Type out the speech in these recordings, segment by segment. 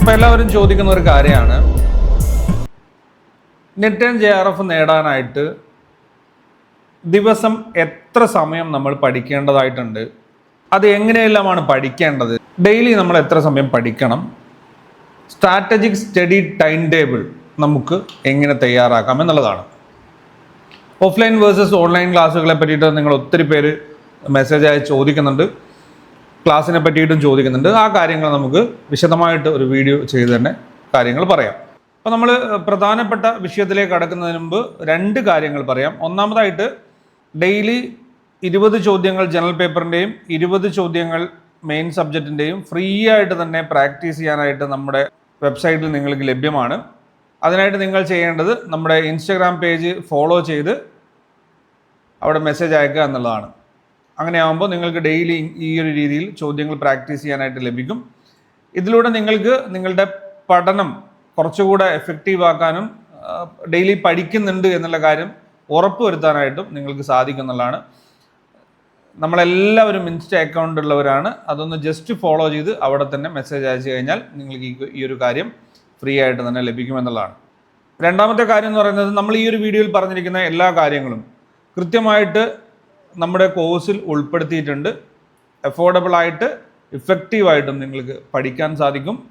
അപ്പോൾ എല്ലാവരും ചോദിക്കുന്ന ഒരു കാര്യമാണ്. ആൻഡ് ജെ ആർ എഫ് നേടാനായിട്ട് ദിവസം എത്ര സമയം നമ്മൾ പഠിക്കേണ്ടതായിട്ടുണ്ട്? അത് എങ്ങനെയെല്ലാമാണ് പഠിക്കേണ്ടത്? ഡെയിലി നമ്മൾ എത്ര സമയം പഠിക്കണം? സ്ട്രാറ്റജിക് സ്റ്റഡി ടൈം ടേബിൾ നമുക്ക് എങ്ങനെ തയ്യാറാക്കാം എന്നുള്ളതാണ്. ഓഫ്ലൈൻ വേഴ്സസ് ഓൺലൈൻ ക്ലാസ്സുകളെ പറ്റിയിട്ട് നിങ്ങൾ ഒത്തിരി പേര് മെസ്സേജായി ചോദിക്കുന്നുണ്ട്. ക്ലാസ്സിനെ പറ്റിയിട്ടും ചോദിക്കുന്നുണ്ട്. ആ കാര്യങ്ങൾ നമുക്ക് വിശദമായിട്ട് ഒരു വീഡിയോ ചെയ്ത് തന്നെ കാര്യങ്ങൾ പറയാം. അപ്പോൾ നമ്മൾ പ്രധാനപ്പെട്ട വിഷയത്തിലേക്ക് കടക്കുന്നതിന് മുമ്പ് രണ്ട് കാര്യങ്ങൾ പറയാം. ഒന്നാമതായിട്ട് ഡെയിലി ഇരുപത് ചോദ്യങ്ങൾ ജനറൽ പേപ്പറിന്റെയും ഇരുപത് ചോദ്യങ്ങൾ മെയിൻ സബ്ജക്റ്റിന്റെയും ഫ്രീ ആയിട്ട് തന്നെ പ്രാക്ടീസ് ചെയ്യാനായിട്ട് നമ്മുടെ വെബ്സൈറ്റിൽ നിങ്ങൾക്ക് ലഭ്യമാണ്. അതിനായിട്ട് നിങ്ങൾ ചെയ്യേണ്ടത് നമ്മുടെ ഇൻസ്റ്റഗ്രാം പേജ് ഫോളോ ചെയ്ത് അവിടെ മെസ്സേജ് അയക്കുക എന്നുള്ളതാണ്. അങ്ങനെ ആകുമ്പോൾ നിങ്ങൾക്ക് ഡെയിലി ഈ ഒരു രീതിയിൽ ചോദ്യങ്ങൾ പ്രാക്ടീസ് ചെയ്യാനായിട്ട് ലഭിക്കും. ഇതിലൂടെ നിങ്ങൾക്ക് നിങ്ങളുടെ പഠനം കുറച്ചുകൂടെ എഫക്റ്റീവ് ആക്കാനും ഡെയിലി പഠിക്കുന്നുണ്ട് എന്നുള്ള കാര്യം ഉറപ്പുവരുത്താനായിട്ടും നിങ്ങൾക്ക് സാധിക്കും സാധിക്കുന്നുള്ളതാണ്. നമ്മളെല്ലാവരും ഇൻസ്റ്റ അക്കൗണ്ട് ഉള്ളവരാണ്. അതൊന്ന് ജസ്റ്റ് ഫോളോ ചെയ്ത് അവിടെ തന്നെ മെസ്സേജ് അയച്ചു കഴിഞ്ഞാൽ നിങ്ങൾക്ക് ഈ ഒരു കാര്യം ഫ്രീ ആയിട്ട് തന്നെ ലഭിക്കുമെന്നുള്ളതാണ്. രണ്ടാമത്തെ കാര്യം എന്ന് പറയുന്നത് നമ്മൾ ഈ ഒരു വീഡിയോയിൽ പറഞ്ഞിരിക്കുന്ന എല്ലാ കാര്യങ്ങളും കൃത്യമായിട്ട് നമ്മുടെ കോഴ്സിൽ ഉൾപ്പെടുത്തിയിട്ടുണ്ട്. അഫോർഡബിൾ ആയിട്ട് ഇഫക്റ്റീവായിട്ടും നിങ്ങൾക്ക് പഠിക്കാൻ സാധിക്കും.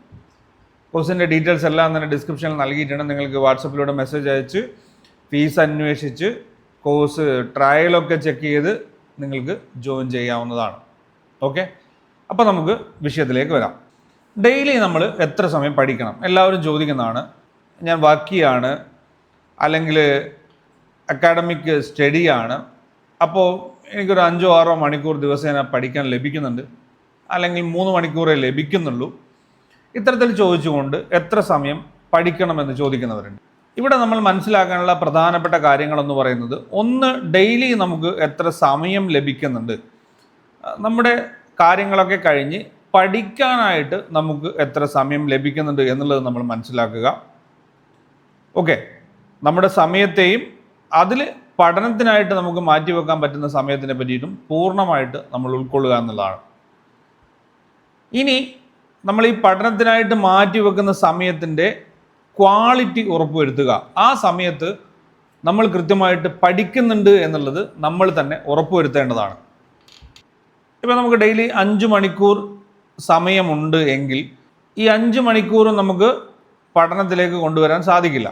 കോഴ്സിന്റെ ഡീറ്റെയിൽസ് എല്ലാം തന്നെ ഡിസ്ക്രിപ്ഷനിൽ നൽകിയിട്ടുണ്ട്. നിങ്ങൾക്ക് വാട്സപ്പിലൂടെ മെസ്സേജ് അയച്ച് ഫീസ് അന്വേഷിച്ച് കോഴ്സ് ട്രയലൊക്കെ ചെക്ക് ചെയ്ത് നിങ്ങൾക്ക് ജോയിൻ ചെയ്യാവുന്നതാണ്. ഓക്കെ അപ്പോൾ നമുക്ക് വിഷയത്തിലേക്ക് വരാം. ഡെയിലി നമ്മൾ എത്ര സമയം പഠിക്കണം? എല്ലാവരും ചോദിക്കുന്നതാണ്. ഞാൻ വർക്കിയാണ് അല്ലെങ്കിൽ അക്കാഡമിക് സ്റ്റഡിയാണ് അപ്പോൾ എനിക്കൊരു അഞ്ചോ ആറോ മണിക്കൂർ ദിവസേന പഠിക്കാൻ ലഭിക്കുന്നുണ്ട്. അല്ലെങ്കിൽ മൂന്ന് മണിക്കൂറേ ലഭിക്കുന്നുള്ളൂ. ഇത്തരത്തിൽ ചോദിച്ചുകൊണ്ട് എത്ര സമയം പഠിക്കണമെന്ന് ചോദിക്കുന്നവരുണ്ട്. ഇവിടെ നമ്മൾ മനസ്സിലാക്കാനുള്ള പ്രധാനപ്പെട്ട കാര്യങ്ങളെന്ന് പറയുന്നത് ഒന്ന് ഡെയിലി നമുക്ക് എത്ര സമയം ലഭിക്കുന്നുണ്ട്. നമ്മുടെ കാര്യങ്ങളൊക്കെ കഴിഞ്ഞ് പഠിക്കാനായിട്ട് നമുക്ക് എത്ര സമയം ലഭിക്കുന്നുണ്ട് എന്നുള്ളത് നമ്മൾ മനസ്സിലാക്കുക. ഓക്കെ. നമ്മുടെ സമയത്തെയും അതിൽ പഠനത്തിനായിട്ട് നമുക്ക് മാറ്റിവെക്കാൻ പറ്റുന്ന സമയത്തിനെ പറ്റിയിട്ടും പൂർണമായിട്ട് നമ്മൾ ഉൾക്കൊള്ളുക എന്നുള്ളതാണ്. ഇനി നമ്മൾ ഈ പഠനത്തിനായിട്ട് മാറ്റിവെക്കുന്ന സമയത്തിന്റെ ക്വാളിറ്റി ഉറപ്പുവരുത്തുക. ആ സമയത്ത് നമ്മൾ കൃത്യമായിട്ട് പഠിക്കുന്നുണ്ട് എന്നുള്ളത് നമ്മൾ തന്നെ ഉറപ്പുവരുത്തേണ്ടതാണ്. ഇപ്പം നമുക്ക് ഡെയിലി അഞ്ച് മണിക്കൂർ സമയമുണ്ട് എങ്കിൽ ഈ അഞ്ച് മണിക്കൂറും നമുക്ക് പഠനത്തിലേക്ക് കൊണ്ടുവരാൻ സാധിക്കില്ല.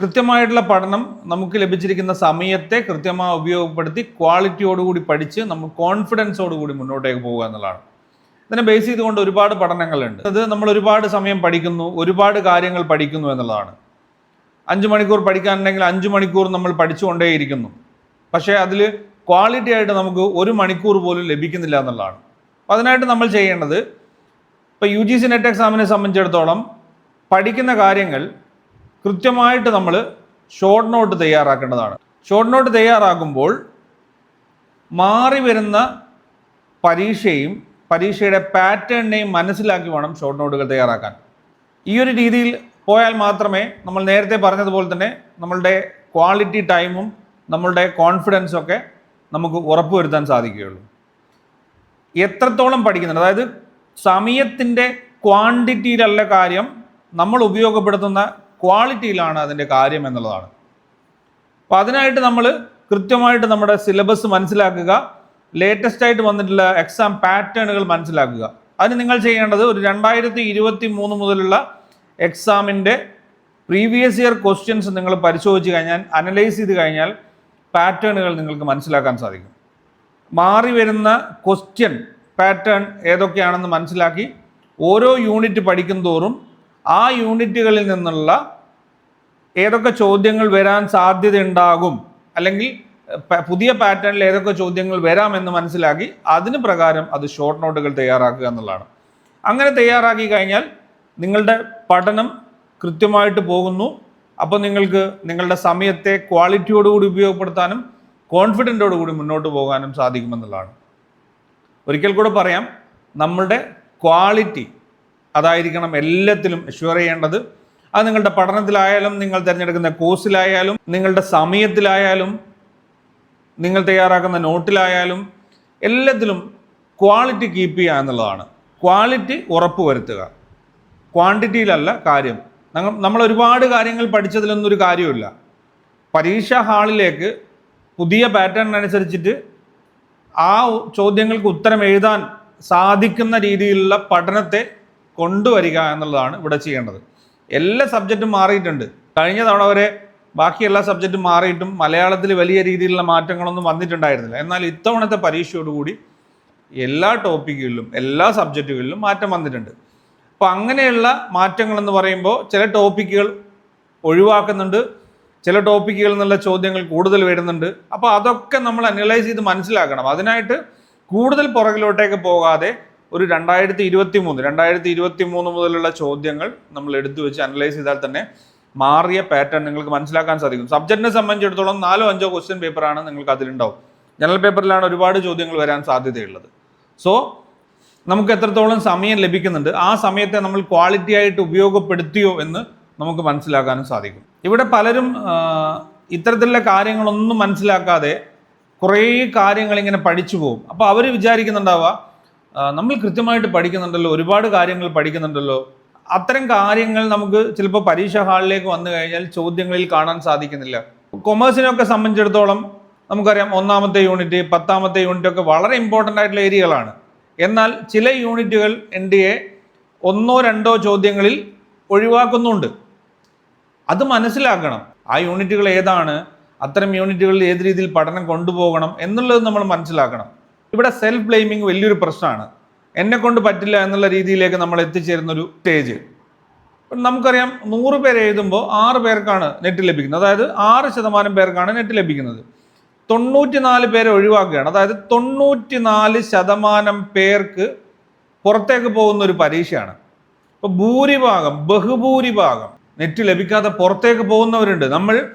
കൃത്യമായിട്ടുള്ള പഠനം നമുക്ക് ലഭിച്ചിരിക്കുന്ന സമയത്തെ കൃത്യമായി ഉപയോഗപ്പെടുത്തി ക്വാളിറ്റിയോടുകൂടി പഠിച്ച് നമ്മൾ കോൺഫിഡൻസോടുകൂടി മുന്നോട്ടേക്ക് പോകുക എന്നുള്ളതാണ്. ഇതിനെ ബേസ് ചെയ്തുകൊണ്ട് ഒരുപാട് പഠനങ്ങളുണ്ട്. അത് നമ്മൾ ഒരുപാട് സമയം പഠിക്കുന്നു ഒരുപാട് കാര്യങ്ങൾ പഠിക്കുന്നു എന്നുള്ളതാണ്. അഞ്ച് മണിക്കൂർ പഠിക്കാനുണ്ടെങ്കിൽ അഞ്ച് മണിക്കൂർ നമ്മൾ പഠിച്ചുകൊണ്ടേയിരിക്കുന്നു. പക്ഷേ അതിൽ ക്വാളിറ്റി ആയിട്ട് നമുക്ക് ഒരു മണിക്കൂർ പോലും ലഭിക്കുന്നില്ല എന്നുള്ളതാണ്. അപ്പോൾ അതിനായിട്ട് നമ്മൾ ചെയ്യേണ്ടത് ഇപ്പോൾ യു ജി സി നെറ്റ് എക്സാമിനെ സംബന്ധിച്ചിടത്തോളം പഠിക്കുന്ന കാര്യങ്ങൾ കൃത്യമായിട്ട് നമ്മൾ ഷോർട്ട് നോട്ട് തയ്യാറാക്കേണ്ടതാണ്. ഷോർട്ട് നോട്ട് തയ്യാറാക്കുമ്പോൾ മാറി വരുന്ന പരീക്ഷയും പരീക്ഷയുടെ പാറ്റേണിനെയും മനസ്സിലാക്കി വേണം ഷോർട്ട് നോട്ടുകൾ തയ്യാറാക്കാൻ. ഈ ഒരു രീതിയിൽ പോയാൽ മാത്രമേ നമ്മൾ നേരത്തെ പറഞ്ഞതുപോലെ തന്നെ നമ്മളുടെ ക്വാളിറ്റി ടൈമും നമ്മളുടെ കോൺഫിഡൻസും ഒക്കെ നമുക്ക് ഉറപ്പുവരുത്താൻ സാധിക്കുകയുള്ളൂ. എത്രത്തോളം പഠിക്കുന്നുണ്ട്? അതായത് സമയത്തിന്റെ ക്വാണ്ടിറ്റിയിലല്ല കാര്യം നമ്മൾ ഉപയോഗപ്പെടുത്തുന്ന ക്വാളിറ്റിയിലാണ് അതിന്റെ കാര്യം എന്നുള്ളതാണ്. അപ്പോൾ അതിനായിട്ട് നമ്മൾ കൃത്യമായിട്ട് നമ്മുടെ സിലബസ് മനസ്സിലാക്കുക ലേറ്റസ്റ്റ് ആയിട്ട് വന്നിട്ടുള്ള എക്സാം പാറ്റേണുകൾ മനസ്സിലാക്കുക. അതിന് നിങ്ങൾ ചെയ്യേണ്ടത് ഒരു രണ്ടായിരത്തി ഇരുപത്തി മൂന്ന് മുതലുള്ള എക്സാമിന്റെ പ്രീവിയസ് ഇയർ ക്വസ്റ്റ്യൻസ് നിങ്ങൾ പരിശോധിച്ച് കഴിഞ്ഞാൽ അനലൈസ് ചെയ്ത് കഴിഞ്ഞാൽ പാറ്റേണുകൾ നിങ്ങൾക്ക് മനസ്സിലാക്കാൻ സാധിക്കും. മാറി വരുന്ന ക്വസ്റ്റ്യൻ പാറ്റേൺ ഏതൊക്കെയാണെന്ന് മനസ്സിലാക്കി ഓരോ യൂണിറ്റ് പഠിക്കും തോറും ആ യൂണിറ്റുകളിൽ നിന്നുള്ള ഏതൊക്കെ ചോദ്യങ്ങൾ വരാൻ സാധ്യതയുണ്ടാകും? അല്ലെങ്കിൽ പുതിയ പാറ്റേണിൽ ഏതൊക്കെ ചോദ്യങ്ങൾ വരാമെന്ന് മനസ്സിലാക്കി അതിന് പ്രകാരം അത് ഷോർട്ട് നോട്ടുകൾ തയ്യാറാക്കുക എന്നുള്ളതാണ്. അങ്ങനെ തയ്യാറാക്കി കഴിഞ്ഞാൽ നിങ്ങളുടെ പഠനം കൃത്യമായിട്ട് പോകുന്നു. അപ്പോൾ നിങ്ങൾക്ക് നിങ്ങളുടെ സമയത്തെ ക്വാളിറ്റിയോടുകൂടി ഉപയോഗപ്പെടുത്താനും കോൺഫിഡന്റോടുകൂടി മുന്നോട്ട് പോകാനും സാധിക്കുമെന്നുള്ളതാണ്. ഒരിക്കൽ കൂടെ പറയാം നമ്മളുടെ ക്വാളിറ്റി അതായിരിക്കണം എല്ലാത്തിലും എഷ്യൂർ ചെയ്യേണ്ടത്. അത് നിങ്ങളുടെ പഠനത്തിലായാലും നിങ്ങൾ തിരഞ്ഞെടുക്കുന്ന കോഴ്സിലായാലും നിങ്ങളുടെ സമയത്തിലായാലും നിങ്ങൾ തയ്യാറാക്കുന്ന നോട്ടിലായാലും എല്ലാത്തിലും ക്വാളിറ്റി കീപ്പ് ചെയ്യുക എന്നുള്ളതാണ്. ക്വാളിറ്റി ഉറപ്പ് വരുത്തുക ക്വാണ്ടിറ്റിയിലല്ല കാര്യം. നമ്മൾ ഒരുപാട് കാര്യങ്ങൾ പഠിച്ചതിലൊന്നും ഒരു കാര്യമില്ല പരീക്ഷാ ഹാളിലേക്ക് പുതിയ പാറ്റേൺ അനുസരിച്ചിട്ട് ആ ചോദ്യങ്ങൾക്ക് ഉത്തരം എഴുതാൻ സാധിക്കുന്ന രീതിയിലുള്ള പഠനത്തെ കൊണ്ടുവരിക എന്നുള്ളതാണ് ഇവിടെ ചെയ്യേണ്ടത്. എല്ലാ സബ്ജക്റ്റും മാറിയിട്ടുണ്ട്. കഴിഞ്ഞ തവണ വരെ ബാക്കി എല്ലാ സബ്ജക്റ്റും മാറിയിട്ടും മലയാളത്തിൽ വലിയ രീതിയിലുള്ള മാറ്റങ്ങളൊന്നും വന്നിട്ടുണ്ടായിരുന്നില്ല. എന്നാൽ ഇത്തവണത്തെ പരീക്ഷയോടുകൂടി എല്ലാ ടോപ്പിക്കുകളിലും എല്ലാ സബ്ജക്റ്റുകളിലും മാറ്റം വന്നിട്ടുണ്ട്. അപ്പോൾ അങ്ങനെയുള്ള മാറ്റങ്ങൾ എന്ന് പറയുമ്പോൾ ചില ടോപ്പിക്കുകൾ ഒഴിവാക്കുന്നുണ്ട്. ചില ടോപ്പിക്കുകളിൽ നിന്നുള്ള ചോദ്യങ്ങൾ കൂടുതൽ വരുന്നുണ്ട്. അപ്പോൾ അതൊക്കെ നമ്മൾ അനലൈസ് ചെയ്ത് മനസ്സിലാക്കണം. അതിനായിട്ട് കൂടുതൽ പുറകിലോട്ടേക്ക് പോകാതെ ഒരു രണ്ടായിരത്തി ഇരുപത്തി മൂന്ന് രണ്ടായിരത്തി ഇരുപത്തി മൂന്ന് മുതലുള്ള ചോദ്യങ്ങൾ നമ്മൾ എടുത്തു വെച്ച് അനലൈസ് ചെയ്താൽ തന്നെ മാറിയ പാറ്റേൺ നിങ്ങൾക്ക് മനസ്സിലാക്കാൻ സാധിക്കും. സബ്ജക്റ്റിനെ സംബന്ധിച്ചിടത്തോളം നാലോ അഞ്ചോ ക്വസ്റ്റ്യൻ പേപ്പറാണ് നിങ്ങൾക്ക് അതിലുണ്ടാവും. ജനറൽ പേപ്പറിലാണ് ഒരുപാട് ചോദ്യങ്ങൾ വരാൻ സാധ്യതയുള്ളത്. സോ നമുക്ക് എത്രത്തോളം സമയം ലഭിക്കുന്നുണ്ട്? ആ സമയത്തെ നമ്മൾ ക്വാളിറ്റി ആയിട്ട് ഉപയോഗപ്പെടുത്തിയോ എന്ന് നമുക്ക് മനസ്സിലാക്കാനും സാധിക്കും. ഇവിടെ പലരും ഇത്തരത്തിലുള്ള കാര്യങ്ങളൊന്നും മനസ്സിലാക്കാതെ കുറേ കാര്യങ്ങൾ ഇങ്ങനെ പഠിച്ചു പോകും. അപ്പോൾ അവർ വിചാരിക്കുന്നുണ്ടാവുക നമ്മൾ കൃത്യമായിട്ട് പഠിക്കുന്നുണ്ടല്ലോ ഒരുപാട് കാര്യങ്ങൾ പഠിക്കുന്നുണ്ടല്ലോ. അത്തരം കാര്യങ്ങൾ നമുക്ക് ചിലപ്പോൾ പരീക്ഷ ഹാളിലേക്ക് വന്നു കഴിഞ്ഞാൽ ചോദ്യങ്ങളിൽ കാണാൻ സാധിക്കുന്നില്ല. കൊമേഴ്സിനൊക്കെ സംബന്ധിച്ചിടത്തോളം നമുക്കറിയാം ഒന്നാമത്തെ യൂണിറ്റ് പത്താമത്തെ യൂണിറ്റ് ഒക്കെ വളരെ ഇമ്പോർട്ടന്റ് ആയിട്ടുള്ള ഏരിയകളാണ്. എന്നാൽ ചില യൂണിറ്റുകൾ എൻ ഡി എ ഒന്നോ രണ്ടോ ചോദ്യങ്ങളിൽ ഒഴിവാക്കുന്നുണ്ട്. അത് മനസ്സിലാക്കണം. ആ യൂണിറ്റുകൾ ഏതാണ്? അത്തരം യൂണിറ്റുകളിൽ ഏത് രീതിയിൽ പഠനം കൊണ്ടുപോകണം എന്നുള്ളത് നമ്മൾ മനസ്സിലാക്കണം. ഇവിടെ സെൽഫ് ബ്ലെയിമിങ് വലിയൊരു പ്രശ്നമാണ്. എന്നെ കൊണ്ട് പറ്റില്ല എന്നുള്ള രീതിയിലേക്ക് നമ്മൾ എത്തിച്ചേരുന്ന ഒരു സ്റ്റേജ് നമുക്കറിയാം നൂറ് പേര് എഴുതുമ്പോൾ ആറ് പേർക്കാണ് നെറ്റ് ലഭിക്കുന്നത്. അതായത് ആറ് ശതമാനം പേർക്കാണ് നെറ്റ് ലഭിക്കുന്നത്. തൊണ്ണൂറ്റിനാല് പേരെ ഒഴിവാക്കുകയാണ്. അതായത് തൊണ്ണൂറ്റിനാല് ശതമാനം പേർക്ക് പുറത്തേക്ക് പോകുന്ന ഒരു പരീക്ഷയാണ്. അപ്പോൾ ഭൂരിഭാഗം ബഹുഭൂരിഭാഗം നെറ്റ് ലഭിക്കാതെ പുറത്തേക്ക് പോകുന്നവരുണ്ട്. നമ്മൾ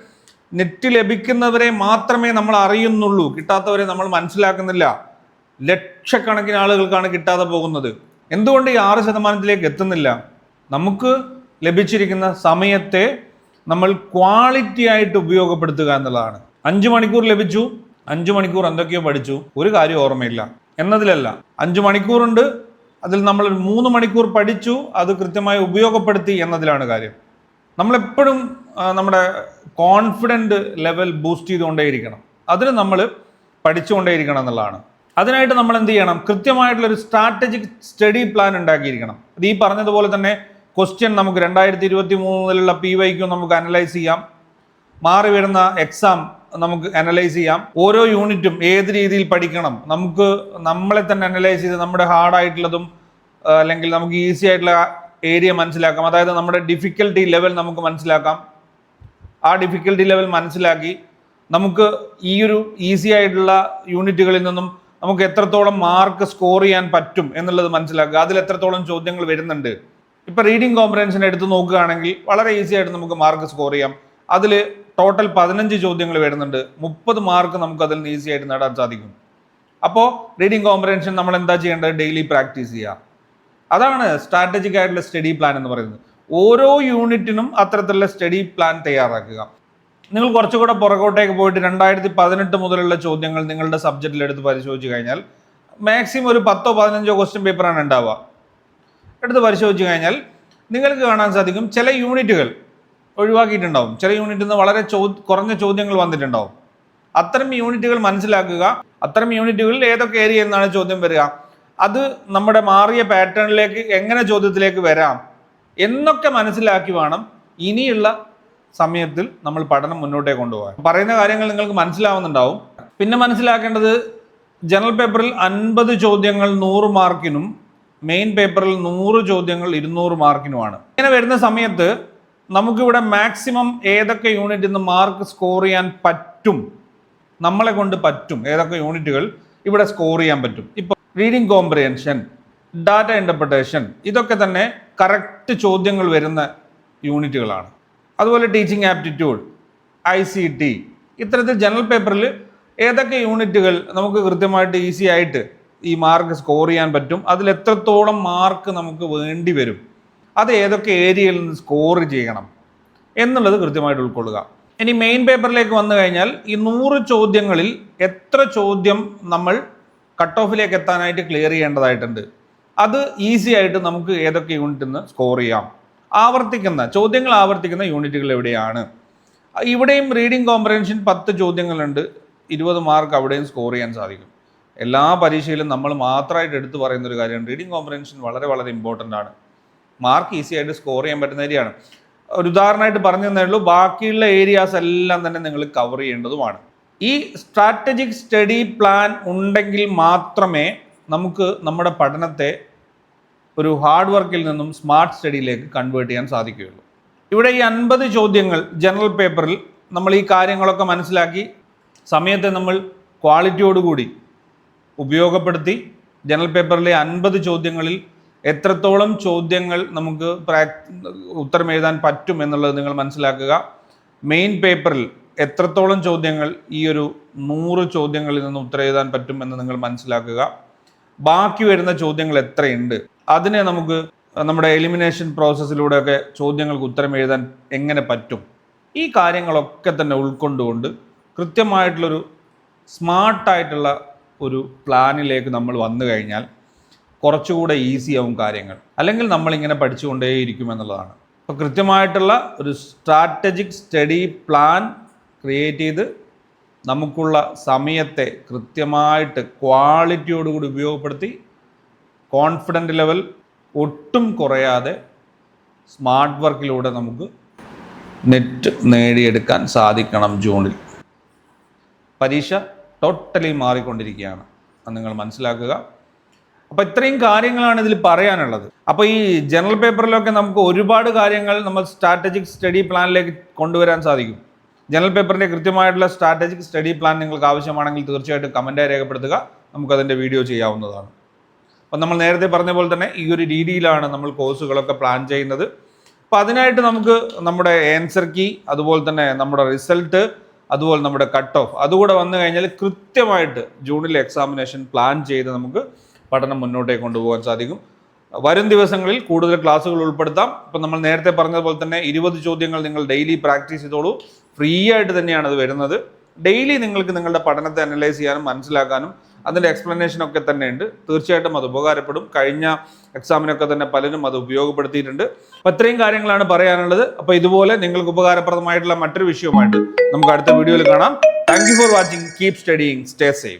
നെറ്റ് ലഭിക്കുന്നവരെ മാത്രമേ നമ്മൾ അറിയുന്നുള്ളൂ. കിട്ടാത്തവരെ നമ്മൾ മനസ്സിലാക്കുന്നില്ല. ലക്ഷക്കണക്കിന് ആളുകൾക്കാണ് കിട്ടാതെ പോകുന്നത്. എന്തുകൊണ്ട് ഈ ആറ് ശതമാനത്തിലേക്ക് എത്തുന്നില്ല? നമുക്ക് ലഭിച്ചിരിക്കുന്ന സമയത്തെ നമ്മൾ ക്വാളിറ്റി ആയിട്ട് ഉപയോഗപ്പെടുത്തുക എന്നുള്ളതാണ്. അഞ്ചു മണിക്കൂർ ലഭിച്ചു. അഞ്ചു മണിക്കൂർ എന്തൊക്കെയോ പഠിച്ചു. ഒരു കാര്യം ഓർമ്മയില്ല. എന്നതിലല്ല. അഞ്ചു മണിക്കൂറുണ്ട്. അതിൽ നമ്മൾ മൂന്ന് മണിക്കൂർ പഠിച്ചു. അത് കൃത്യമായി ഉപയോഗപ്പെടുത്തി എന്നതിലാണ് കാര്യം. നമ്മളെപ്പോഴും നമ്മുടെ കോൺഫിഡന്റ് ലെവൽ ബൂസ്റ്റ് ചെയ്തുകൊണ്ടേയിരിക്കണം. അതിന് നമ്മൾ പഠിച്ചുകൊണ്ടേയിരിക്കണം എന്നുള്ളതാണ്. അതിനായിട്ട് നമ്മൾ എന്ത് ചെയ്യണം? കൃത്യമായിട്ടുള്ള ഒരു സ്ട്രാറ്റജിക് സ്റ്റഡി പ്ലാൻ ഉണ്ടാക്കിയിരിക്കണം. അത് ഈ പറഞ്ഞതുപോലെ തന്നെ ക്വസ്റ്റ്യൻ നമുക്ക് രണ്ടായിരത്തി ഇരുപത്തി മൂന്നിലുള്ള പി വൈക്കും നമുക്ക് അനലൈസ് ചെയ്യാം. മാറി വരുന്ന എക്സാം നമുക്ക് അനലൈസ് ചെയ്യാം. ഓരോ യൂണിറ്റും ഏത് രീതിയിൽ പഠിക്കണം? നമുക്ക് നമ്മളെ തന്നെ അനലൈസ് ചെയ്ത് നമ്മുടെ ഹാർഡായിട്ടുള്ളതും അല്ലെങ്കിൽ നമുക്ക് ഈസി ആയിട്ടുള്ള ഏരിയ മനസ്സിലാക്കാം. അതായത് നമ്മുടെ ഡിഫിക്കൽട്ടി ലെവൽ നമുക്ക് മനസ്സിലാക്കാം. ആ ഡിഫിക്കൽട്ടി ലെവൽ മനസ്സിലാക്കി നമുക്ക് ഈ ഒരു ഈസി ആയിട്ടുള്ള യൂണിറ്റുകളിൽ നിന്നും നമുക്ക് എത്രത്തോളം മാർക്ക് സ്കോർ ചെയ്യാൻ പറ്റും എന്നുള്ളത് മനസ്സിലാക്കുക. അതിൽ എത്രത്തോളം ചോദ്യങ്ങൾ വരുന്നുണ്ട്. ഇപ്പൊ റീഡിംഗ് കോമ്പ്രഹൻഷൻ എടുത്ത് നോക്കുകയാണെങ്കിൽ വളരെ ഈസി ആയിട്ട് നമുക്ക് മാർക്ക് സ്കോർ ചെയ്യാം. അതിൽ ടോട്ടൽ പതിനഞ്ച് ചോദ്യങ്ങൾ വരുന്നുണ്ട്. മുപ്പത് മാർക്ക് നമുക്ക് അതിൽ നിന്ന് ഈസി ആയിട്ട് നേടാൻ സാധിക്കും. അപ്പോൾ റീഡിംഗ് കോമ്പറൻഷൻ നമ്മൾ എന്താ ചെയ്യേണ്ടത്? ഡെയിലി പ്രാക്ടീസ് ചെയ്യുക. അതാണ് സ്ട്രാറ്റജിക് ആയിട്ടുള്ള സ്റ്റഡി പ്ലാൻ എന്ന് പറയുന്നത്. ഓരോ യൂണിറ്റിനും അത്തരത്തിലുള്ള സ്റ്റഡി പ്ലാൻ തയ്യാറാക്കുക. നിങ്ങൾ കുറച്ചുകൂടെ പുറകോട്ടേക്ക് പോയിട്ട് രണ്ടായിരത്തി പതിനെട്ട് മുതലുള്ള ചോദ്യങ്ങൾ നിങ്ങളുടെ സബ്ജക്റ്റിൽ എടുത്ത് പരിശോധിച്ച് കഴിഞ്ഞാൽ മാക്സിമം ഒരു പത്തോ പതിനഞ്ചോ ക്വസ്റ്റ്യൻ പേപ്പറാണ് ഉണ്ടാവുക. എടുത്ത് പരിശോധിച്ച് കഴിഞ്ഞാൽ നിങ്ങൾക്ക് കാണാൻ സാധിക്കും ചില യൂണിറ്റുകൾ ഒഴിവാക്കിയിട്ടുണ്ടാവും. ചില യൂണിറ്റിൽ നിന്ന് വളരെ ചോ കുറഞ്ഞ ചോദ്യങ്ങൾ വന്നിട്ടുണ്ടാവും. അത്തരം യൂണിറ്റുകൾ മനസ്സിലാക്കുക അത്തരം യൂണിറ്റുകളിൽ ഏതൊക്കെ ഏരിയ എന്നാണ് ചോദ്യം വരിക അത് നമ്മുടെ മാറിയ പാറ്റേണിലേക്ക് എങ്ങനെ ചോദ്യത്തിലേക്ക് വരാം എന്നൊക്കെ മനസ്സിലാക്കി വേണം ഇനിയുള്ള സമയത്തിൽ നമ്മൾ പഠനം മുന്നോട്ടേ കൊണ്ടുപോകാൻ. പറയുന്ന കാര്യങ്ങൾ നിങ്ങൾക്ക് മനസ്സിലാവുന്നുണ്ടാവും. പിന്നെ മനസ്സിലാക്കേണ്ടത് ജനറൽ പേപ്പറിൽ അൻപത് ചോദ്യങ്ങൾ നൂറ് മാർക്കിനും മെയിൻ പേപ്പറിൽ നൂറ് ചോദ്യങ്ങൾ ഇരുന്നൂറ് മാർക്കിനുമാണ്. ഇങ്ങനെ വരുന്ന സമയത്ത് നമുക്കിവിടെ മാക്സിമം ഏതൊക്കെ യൂണിറ്റിൽ നിന്ന് മാർക്ക് സ്കോർ ചെയ്യാൻ പറ്റും? നമ്മളെ കൊണ്ട് പറ്റും. ഏതൊക്കെ യൂണിറ്റുകൾ ഇവിടെ സ്കോർ ചെയ്യാൻ പറ്റും? ഇപ്പോൾ റീഡിംഗ് കോംപ്രിഹെൻഷൻ ഡാറ്റ ഇന്റർപ്രിട്ടേഷൻ ഇതൊക്കെ തന്നെ കറക്റ്റ് ചോദ്യങ്ങൾ വരുന്ന യൂണിറ്റുകളാണ്. അതുപോലെ teaching aptitude I C T ഇത്തരത്തിൽ ജനറൽ പേപ്പറിൽ ഏതൊക്കെ യൂണിറ്റുകൾ നമുക്ക് കൃത്യമായിട്ട് ഈസി ആയിട്ട് ഈ മാർക്ക് സ്കോർ ചെയ്യാൻ പറ്റും അതിൽ എത്രത്തോളം മാർക്ക് നമുക്ക് വേണ്ടി വരും അത് ഏതൊക്കെ ഏരിയയിൽ നിന്ന് സ്കോർ ചെയ്യണം എന്നുള്ളത് കൃത്യമായിട്ട് ഉൾക്കൊള്ളുക. ഇനി മെയിൻ പേപ്പറിലേക്ക് വന്നു കഴിഞ്ഞാൽ ഈ നൂറ് ചോദ്യങ്ങളിൽ എത്ര ചോദ്യം നമ്മൾ കട്ട് ഓഫിലേക്ക് എത്താനായിട്ട് ക്ലിയർ ചെയ്യേണ്ടതായിട്ടുണ്ട് അത് ഈസി ആയിട്ട് നമുക്ക് ഏതൊക്കെ യൂണിറ്റിൽ നിന്ന് സ്കോർ ചെയ്യാം. ആവർത്തിക്കുന്ന ചോദ്യങ്ങൾ ആവർത്തിക്കുന്ന യൂണിറ്റുകൾ എവിടെയാണ്? ഇവിടെയും റീഡിംഗ് കോംപ്രഹെൻഷൻ പത്ത് ചോദ്യങ്ങളുണ്ട്. ഇരുപത് മാർക്ക് അവിടെയും സ്കോർ ചെയ്യാൻ സാധിക്കും. എല്ലാ പരീക്ഷയിലും നമ്മൾ മാത്രമായിട്ട് എടുത്തു പറയുന്ന ഒരു കാര്യമാണ്. റീഡിംഗ് കോംപ്രഹെൻഷൻ വളരെ വളരെ ഇമ്പോർട്ടന്റ് ആണ്. മാർക്ക് ഈസി ആയിട്ട് സ്കോർ ചെയ്യാൻ പറ്റുന്ന ഏരിയയാണ് ഒരു ഉദാഹരണമായിട്ട് പറഞ്ഞു തന്നേ ഉള്ളൂ ബാക്കിയുള്ള ഏരിയാസ് എല്ലാം തന്നെ നിങ്ങൾ കവർ ചെയ്യേണ്ടതുമാണ്. ഈ സ്ട്രാറ്റജിക് സ്റ്റഡി പ്ലാൻ ഉണ്ടെങ്കിൽ മാത്രമേ നമുക്ക് നമ്മുടെ പഠനത്തെ ഒരു ഹാർഡ് വർക്കിൽ നിന്നും സ്മാർട്ട് സ്റ്റഡിയിലേക്ക് കൺവേർട്ട് ചെയ്യാൻ സാധിക്കുകയുള്ളൂ. ഇവിടെ ഈ അൻപത് ചോദ്യങ്ങൾ ജനറൽ പേപ്പറിൽ നമ്മൾ ഈ കാര്യങ്ങളൊക്കെ മനസ്സിലാക്കി സമയത്തെ നമ്മൾ ക്വാളിറ്റിയോടുകൂടി ഉപയോഗപ്പെടുത്തി ജനറൽ പേപ്പറിലെ അൻപത് ചോദ്യങ്ങളിൽ എത്രത്തോളം ചോദ്യങ്ങൾ നമുക്ക് ഉത്തരം എഴുതാൻ പറ്റും എന്നുള്ളത് നിങ്ങൾ മനസ്സിലാക്കുക. മെയിൻ പേപ്പറിൽ എത്രത്തോളം ചോദ്യങ്ങൾ ഈ ഒരു നൂറ് ചോദ്യങ്ങളിൽ നിന്ന് ഉത്തരം എഴുതാൻ പറ്റും എന്ന് നിങ്ങൾ മനസ്സിലാക്കുക. ബാക്കി വരുന്ന ചോദ്യങ്ങൾ എത്രയുണ്ട്? അതിനെ നമുക്ക് നമ്മുടെ എലിമിനേഷൻ പ്രോസസ്സിലൂടെയൊക്കെ ചോദ്യങ്ങൾക്ക് ഉത്തരം എഴുതാൻ എങ്ങനെ പറ്റും? ഈ കാര്യങ്ങളൊക്കെ തന്നെ ഉൾക്കൊണ്ടുകൊണ്ട് കൃത്യമായിട്ടുള്ളൊരു സ്മാർട്ടായിട്ടുള്ള ഒരു പ്ലാനിലേക്ക് നമ്മൾ വന്നു കഴിഞ്ഞാൽ കുറച്ചുകൂടെ ഈസി ആവും കാര്യങ്ങൾ. അല്ലെങ്കിൽ നമ്മളിങ്ങനെ പഠിച്ചുകൊണ്ടേയിരിക്കും എന്നുള്ളതാണ്. അപ്പോൾ കൃത്യമായിട്ടുള്ള ഒരു സ്ട്രാറ്റജിക് സ്റ്റഡി പ്ലാൻ ക്രിയേറ്റ് ചെയ്ത് നമുക്കുള്ള സമയത്തെ കൃത്യമായിട്ട് ക്വാളിറ്റിയോടുകൂടി ഉപയോഗപ്പെടുത്തി കോൺഫിഡന്റ് ലെവൽ ഒട്ടും കുറയാതെ സ്മാർട്ട് വർക്കിലൂടെ നമുക്ക് നെറ്റ് നേടിയെടുക്കാൻ സാധിക്കണം ജൂണിൽ. പരീക്ഷ ടോട്ടലി മാറിക്കൊണ്ടിരിക്കുകയാണ്. അത് നിങ്ങൾ മനസ്സിലാക്കുക. അപ്പോൾ ഇത്രയും കാര്യങ്ങളാണ് ഇതിൽ പറയാനുള്ളത്. അപ്പോൾ ഈ ജനറൽ പേപ്പറിലൊക്കെ നമുക്ക് ഒരുപാട് കാര്യങ്ങൾ നമ്മൾ സ്ട്രാറ്റജിക് സ്റ്റഡി പ്ലാനിലേക്ക് കൊണ്ടുവരാൻ സാധിക്കും. ജനറൽ പേപ്പറിന്റെ കൃത്യമായിട്ടുള്ള സ്ട്രാറ്റജിക് സ്റ്റഡി പ്ലാൻ നിങ്ങൾക്ക് ആവശ്യമാണെങ്കിൽ തീർച്ചയായിട്ടും കമന്റായി രേഖപ്പെടുത്തുക. നമുക്കതിന്റെ വീഡിയോ ചെയ്യാവുന്നതാണ്. അപ്പം നമ്മൾ നേരത്തെ പറഞ്ഞ പോലെ തന്നെ ഈ ഒരു രീതിയിലാണ് നമ്മൾ കോഴ്സുകളൊക്കെ പ്ലാൻ ചെയ്യുന്നത്. അപ്പം അതിനായിട്ട് നമുക്ക് നമ്മുടെ ആൻസർ കീ അതുപോലെ തന്നെ നമ്മുടെ റിസൾട്ട് അതുപോലെ നമ്മുടെ കട്ട് ഓഫ് അതുകൂടെ വന്നു കഴിഞ്ഞാൽ കൃത്യമായിട്ട് ജൂണിലെ എക്സാമിനേഷൻ പ്ലാൻ ചെയ്ത് നമുക്ക് പഠനം മുന്നോട്ടേക്ക് കൊണ്ടുപോകാൻ സാധിക്കും. വരും ദിവസങ്ങളിൽ കൂടുതൽ ക്ലാസ്സുകൾ ഉൾപ്പെടുത്താം. ഇപ്പം നമ്മൾ നേരത്തെ പറഞ്ഞതുപോലെ തന്നെ ഇരുപത് ചോദ്യങ്ങൾ നിങ്ങൾ ഡെയിലി പ്രാക്ടീസ് ചെയ്തോളൂ. ഫ്രീ ആയിട്ട് തന്നെയാണ് അത് വരുന്നത്. ഡെയിലി നിങ്ങൾക്ക് നിങ്ങളുടെ പഠനത്തെ അനലൈസ് ചെയ്യാനും മനസ്സിലാക്കാനും അതിന്റെ എക്സ്പ്ലനേഷൻ ഒക്കെ തന്നെ ഉണ്ട് തീർച്ചയായിട്ടും അത് ഉപകാരപ്പെടും. കഴിഞ്ഞ എക്സാമിനൊക്കെ തന്നെ പലരും അത് ഉപയോഗപ്പെടുത്തിയിട്ടുണ്ട്. അപ്പോൾ ഇത്രയും കാര്യങ്ങളാണ് പറയാനുള്ളത്. അപ്പോൾ ഇതുപോലെ നിങ്ങൾക്ക് ഉപകാരപ്രദമായിട്ടുള്ള മറ്റൊരു വിഷയവുമായിട്ട് നമുക്ക് അടുത്ത വീഡിയോയിൽ കാണാം. Thank for watching keep studying stay safe